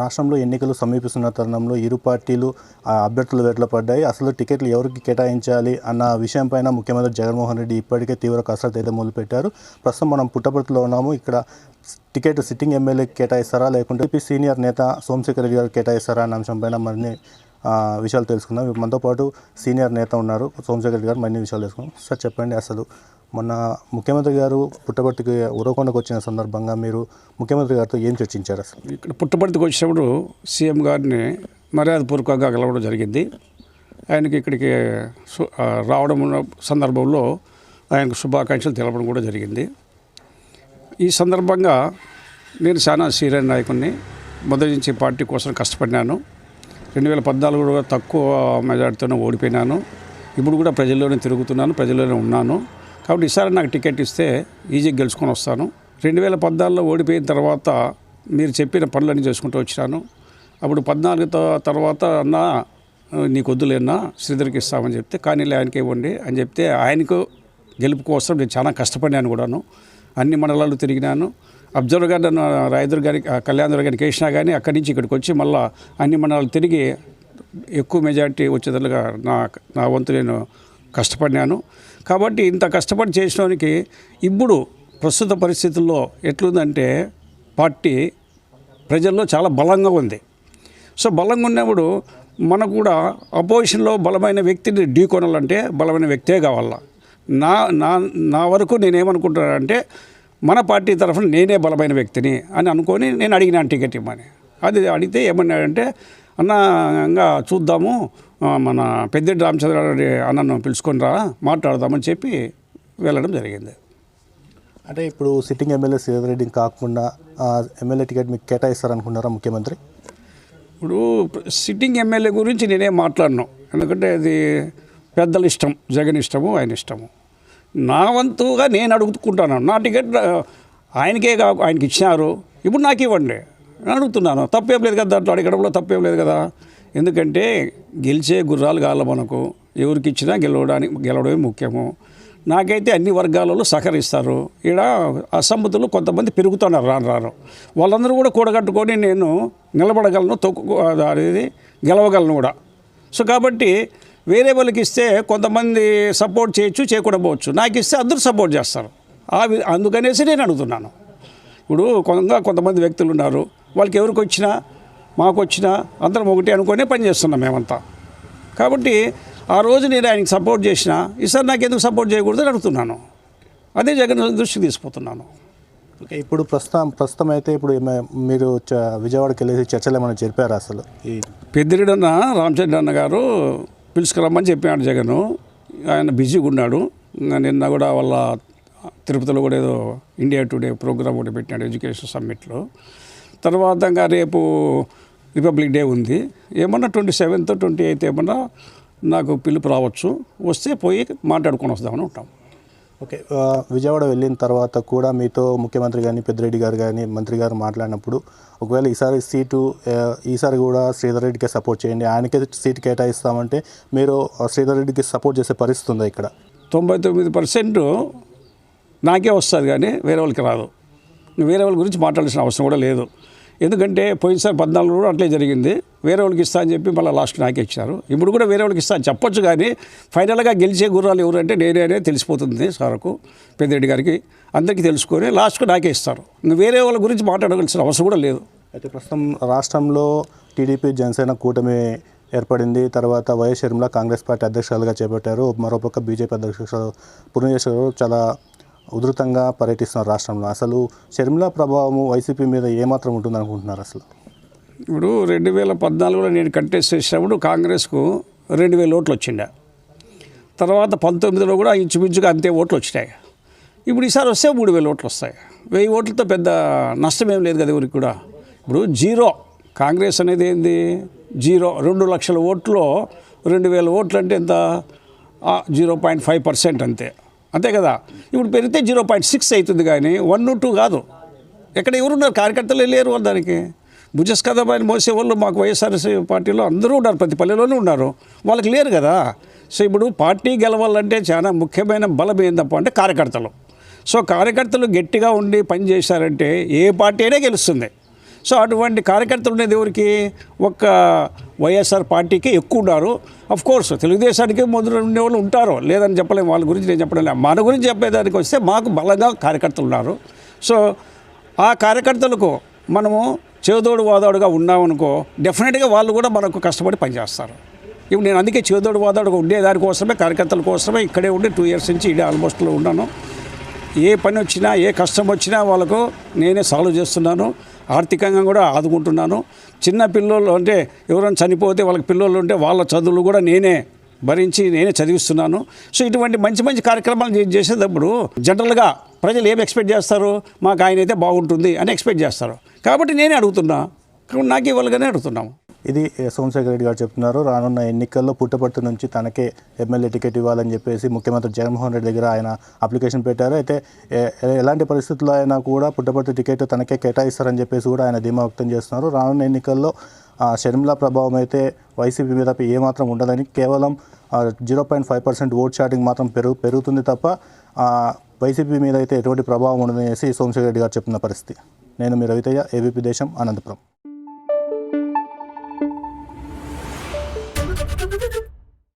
రాష్ట్రంలో ఎన్నికలు సమీపిస్తున్న తరుణంలో ఇరు పార్టీలు అభ్యర్థులు వేటలో పడ్డాయి. అసలు టికెట్లు ఎవరికి కేటాయించాలి అన్న విషయంపైన ముఖ్యమంత్రి జగన్మోహన్ రెడ్డి ఇప్పటికే తీవ్ర కసరత్తు అయితే మొదలుపెట్టారు. ప్రస్తుతం మనం పుట్టపర్తిలో ఉన్నాము. ఇక్కడ టికెట్ సిట్టింగ్ ఎమ్మెల్యేకి కేటాయిస్తారా? లేకుంటే సీనియర్ నేత సోమశేఖర్ రెడ్డి గారు కేటాయిస్తారా అన్న అంశంపైన మరిన్ని విషయాలు తెలుసుకుందాం. మనతో పాటు సీనియర్ నేత ఉన్నారు సోమశేఖర్ రెడ్డి గారు. మరిన్ని విషయాలు తెలుసుకుందాం. సార్ చెప్పండి అసలు మొన్న ముఖ్యమంత్రి గారు పుట్టపర్తికి ఉరవకొండకు వచ్చిన సందర్భంగా మీరు ముఖ్యమంత్రి గారితో ఏం చర్చించారు అసలు? ఇక్కడ పుట్టపర్తికి వచ్చినప్పుడు సీఎం గారిని మర్యాదపూర్వకంగా కలవడం జరిగింది. ఆయనకి ఇక్కడికి రావడం ఉన్న సందర్భంలో ఆయనకు శుభాకాంక్షలు తెలపడం కూడా జరిగింది. ఈ సందర్భంగా నేను చాలా సీనియర్ నాయకుడిని మొదటి నుంచి పార్టీ కోసం కష్టపడినాను. రెండు వేల పద్నాలుగులో తక్కువ మెజార్టీతోనే ఓడిపోయినాను. ఇప్పుడు కూడా ప్రజల్లోనే తిరుగుతున్నాను ప్రజల్లోనే ఉన్నాను. కాబట్టి ఈసారి నాకు టికెట్ ఇస్తే ఈజీగా గెలుచుకొని వస్తాను. రెండు వేల పద్నాలుగులో ఓడిపోయిన తర్వాత మీరు చెప్పిన పనులన్నీ చేసుకుంటూ వచ్చినాను. అప్పుడు పద్నాలుగు తర్వాత అన్న నీకు వద్దులేనా శ్రీధర్కి ఇస్తామని చెప్తే కానీ ఆయనకి ఇవ్వండి అని చెప్తే ఆయనకు గెలుపు కోసం నేను చాలా కష్టపడినాను కూడాను. అన్ని మండలాలు తిరిగినాను. అబ్జర్వర్ గారు నన్ను రాయదుర్ గారి కళ్యాణ్ గారికి వేసినా కానీ అక్కడి నుంచి ఇక్కడికి వచ్చి మళ్ళీ అన్ని మండలాలు తిరిగి ఎక్కువ మెజార్టీ వచ్చేటట్లుగా నా నా వంతు నేను కష్టపడినాను. కాబట్టి ఇంత కష్టపడి చేసినోనికి ఇప్పుడు ప్రస్తుత పరిస్థితుల్లో ఎట్లుందంటే పార్టీ ప్రజల్లో చాలా బలంగా ఉంది. సో బలంగా ఉన్నప్పుడు మనకు కూడా అపోజిషన్లో బలమైన వ్యక్తిని ఢీకొనాలంటే బలమైన వ్యక్తే కావాలా. నా నా నా వరకు నేనేమనుకుంటున్నానంటే మన పార్టీ తరఫున నేనే బలమైన వ్యక్తిని అని అనుకొని నేను అడిగినాను టికెట్ ఇమ్మని అది అడిగితే ఏమన్నాడంటే అన్న ఇంకా చూద్దాము. మన పెద్దిరెడ్డి రామచంద్రారెడ్డి అన్నను పిలుచుకొని రా మాట్లాడదామని చెప్పి వెళ్ళడం జరిగింది. అంటే ఇప్పుడు సిట్టింగ్ ఎమ్మెల్యే శ్రీధర్ రెడ్డి కాకుండా ఎమ్మెల్యే టికెట్ మీకు కేటాయిస్తారనుకున్నారా ముఖ్యమంత్రి? ఇప్పుడు సిట్టింగ్ ఎమ్మెల్యే గురించి నేనేం మాట్లాడను. ఎందుకంటే అది పెద్దల ఇష్టం జగన్ ఇష్టము ఆయన ఇష్టము. నా వంతుగా నేను అడుగుకుంటాను. నా టికెట్ ఆయనకే కా ఆయనకి ఇచ్చినారు ఇప్పుడు నాకు ఇవ్వండి. అడుగుతున్నాను. తప్పేం లేదు కదా దాంట్లో అడగడంలో తప్పేం లేదు కదా. ఎందుకంటే గెలిచే గుర్రాలు కావాలి మనకు. ఎవరికి ఇచ్చినా గెలవడానికి గెలవడమే ముఖ్యము. నాకైతే అన్ని వర్గాలలో సహకరిస్తారు. ఈడ అసమ్మతులు కొంతమంది పెరుగుతున్నారు రాను రాను. వాళ్ళందరూ కూడా కూడగట్టుకొని నేను నిలబడగలను తొక్కు అనేది గెలవగలను కూడా. సో కాబట్టి వేరే వాళ్ళకి ఇస్తే కొంతమంది సపోర్ట్ చేయొచ్చు చేయకుండా పోవచ్చు నాకు ఇస్తే అందరూ సపోర్ట్ చేస్తారు. ఆ అందుకనేసి నేను అడుగుతున్నాను. ఇప్పుడు కొంత కొంతమంది వ్యక్తులు ఉన్నారు. వాళ్ళకి ఎవరికి వచ్చినా మాకు వచ్చినా అందరం ఒకటి అనుకునే పని చేస్తున్నాం మేమంతా. కాబట్టి ఆ రోజు నేను ఆయనకి సపోర్ట్ చేసిన ఈసారి నాకు ఎందుకు సపోర్ట్ చేయకూడదు అని అడుగుతున్నాను. అదే జగన్ దృష్టికి తీసుకుపోతున్నాను. ఓకే ఇప్పుడు ప్రస్తుతం ప్రస్తుతం అయితే ఇప్పుడు మీరు విజయవాడకి వెళ్ళేసి చర్చలు ఏమైనా జరిపారా అసలు? ఈ పెద్దిరెడ్డన్న రామచంద్ర అన్న గారు పిలుచుకురమ్మని చెప్పాడు జగన్. ఆయన బిజీగా ఉన్నాడు. ఇంకా నిన్న కూడా వాళ్ళ తిరుపతిలో కూడా ఏదో ఇండియా టుడే ప్రోగ్రామ్ ఒకటి పెట్టినాడు ఎడ్యుకేషన్ సమ్మిట్లో. తర్వాత ఇంకా రేపు రిపబ్లిక్ డే ఉంది. ఏమన్నా ట్వంటీ సెవెంత్ ట్వంటీ ఎయిత్ ఏమన్నా నాకు పిలుపు రావచ్చు. వస్తే పోయి మాట్లాడుకొని వస్తామని ఉంటాం. ఓకే విజయవాడ వెళ్ళిన తర్వాత కూడా మీతో ముఖ్యమంత్రి కానీ పెద్దిరెడ్డి గారు కానీ మంత్రి గారు మాట్లాడినప్పుడు ఒకవేళ ఈసారి సీటు ఈసారి కూడా శ్రీధర్ రెడ్డికే సపోర్ట్ చేయండి. ఆయనకే సీట్ కేటాయిస్తామంటే మీరు శ్రీధర్ రెడ్డికి సపోర్ట్ చేసే పరిస్థితి ఉందా ఇక్కడ? తొంభై తొమ్మిది పర్సెంట్ నాకే వస్తుంది కానీ వేరే వాళ్ళకి రాదు. వేరే వాళ్ళ గురించి మాట్లాడాల్సిన అవసరం కూడా లేదు. ఎందుకంటే పోయినసారి పద్నాలుగు కూడా అట్లే జరిగింది. వేరే వాళ్ళకి ఇస్తా అని చెప్పి మళ్ళీ లాస్ట్ నాకే ఇచ్చారు. ఇప్పుడు కూడా వేరే వాళ్ళకి ఇస్తా అని చెప్పొచ్చు కానీ ఫైనల్గా గెలిచే గుర్రాలు ఎవరంటే నేనే తెలిసిపోతుంది సార్కు పెద్దిరెడ్డి గారికి. అందరికీ తెలుసుకొని లాస్ట్కు నాకే ఇస్తారు. వేరే వాళ్ళ గురించి మాట్లాడవలసిన అవసరం కూడా లేదు. అయితే ప్రస్తుతం రాష్ట్రంలో టీడీపీ జనసేన కూటమి ఏర్పడింది. తర్వాత వైఎస్ షర్మిల కాంగ్రెస్ పార్టీ అధ్యక్షులుగా చేపట్టారు. మరోపక్క బీజేపీ అధ్యక్షులు పురంధేశ్వర్ చాలా ఉధృతంగా పర్యటిస్తున్నారు రాష్ట్రంలో అసలు షర్మిల ప్రభావం వైసీపీ మీద ఏమాత్రం ఉంటుంది అనుకుంటున్నారు అసలు? ఇప్పుడు రెండు వేల పద్నాలుగులో నేను కంటెస్ట్ చేసినప్పుడు కాంగ్రెస్కు రెండు వేల ఓట్లు వచ్చిండే. తర్వాత పంతొమ్మిదిలో కూడా ఇంచుమించుగా అంతే ఓట్లు వచ్చినాయి. ఇప్పుడు ఈసారి వస్తే మూడు వేల ఓట్లు వస్తాయి. వెయ్యి ఓట్లతో పెద్ద నష్టం ఏం లేదు కదా ఎవరికి కూడా. ఇప్పుడు జీరో. కాంగ్రెస్ అనేది ఏంది? జీరో. రెండు లక్షల ఓట్లో రెండు వేల ఓట్లు అంటే ఎంత జీరో పాయింట్ ఫైవ్ పర్సెంట్ అంతే. అంతే కదా? ఇప్పుడు పెరిగితే జీరో పాయింట్ సిక్స్ అవుతుంది కానీ వన్ టూ కాదు. ఎక్కడ ఎవరున్నారు? కార్యకర్తలు లేరు దానికి. భుజస్ కథ మోసే వాళ్ళు మాకు వైఎస్ఆర్సీ పార్టీలో అందరూ ఉన్నారు. ప్రతి పల్లెలోనే ఉన్నారు. వాళ్ళకి లేరు కదా? సో ఇప్పుడు పార్టీ గెలవాలంటే చాలా ముఖ్యమైన బలం ఏందప్ప అంటే కార్యకర్తలు. సో కార్యకర్తలు గట్టిగా ఉండి పని చేశారంటే ఏ పార్టీ అయినా గెలుస్తుంది. సో అటువంటి కార్యకర్తలు ఉండేది ఎవరికి ఒక్క వైఎస్ఆర్ పార్టీకి ఎక్కువ ఉన్నారు అఫ్ కోర్స్ తెలుగుదేశానికి మొదలు ఉండేవాళ్ళు ఉంటారు. లేదని చెప్పలేము వాళ్ళ గురించి నేను చెప్పడం లేదు. మన గురించి చెప్పేదానికి వస్తే మాకు బలంగా కార్యకర్తలు ఉన్నారు సో ఆ కార్యకర్తలకు మనము చేదోడు వాదోడుగా ఉన్నామనుకో డెఫినెట్గా వాళ్ళు కూడా మనకు కష్టపడి పనిచేస్తారు. ఇప్పుడు నేను అందుకే చేదోడు వాదోడుగా ఉండే దానికోసమే కార్యకర్తల కోసమే ఇక్కడే ఉండి టూ ఇయర్స్ నుంచి ఇడే ఆల్మోస్ట్లో ఉన్నాను. ఏ పని వచ్చినా ఏ కష్టం వచ్చినా వాళ్ళకు నేనే సాల్వ్ చేస్తున్నాను. ఆర్థికంగా కూడా ఆదుకుంటున్నాను. చిన్న పిల్లోళ్ళు అంటే ఎవరైనా చనిపోతే వాళ్ళకి పిల్లోళ్ళు ఉంటే వాళ్ళ చదువులు కూడా నేనే భరించి నేనే చదివిస్తున్నాను. సో ఇటువంటి మంచి మంచి కార్యక్రమాలు చేసేటప్పుడు జనరల్గా ప్రజలు ఏం ఎక్స్పెక్ట్ చేస్తారు? మాకు ఆయన అయితే బాగుంటుంది అని ఎక్స్పెక్ట్ చేస్తారు. కాబట్టి నేనే అడుగుతున్నా. నాకు ఇవ్వాలిగానే అడుగుతున్నాము. ఇది ఏ, సోమశేఖర్ రెడ్డి గారు చెప్తున్నారు. రానున్న ఎన్నికల్లో పుట్టపర్తి నుంచి తనకే ఎమ్మెల్యే టికెట్ ఇవ్వాలని చెప్పేసి ముఖ్యమంత్రి జగన్మోహన్ రెడ్డి దగ్గర ఆయన అప్లికేషన్ పెట్టారు. అయితే ఎలాంటి పరిస్థితుల్లో అయినా కూడా పుట్టపర్తి టికెట్ తనకే కేటాయిస్తారని చెప్పేసి కూడా ఆయన ధీమా వ్యక్తం చేస్తున్నారు. రానున్న ఎన్నికల్లో షర్మిలా షర్మిల ప్రభావం అయితే వైసీపీ మీద ఏమాత్రం ఉండదని కేవలం zero point five percent vote షాటింగ్ మాత్రం పెరుగు పెరుగుతుంది తప్ప వైసీపీ మీద అయితే ఎటువంటి ప్రభావం ఉండదనేసి సోమశేఖర్ రెడ్డి గారు చెప్తున్న పరిస్థితి. నేను మీ రవితయ్య ఏబీపీ దేశం అనంతపురం.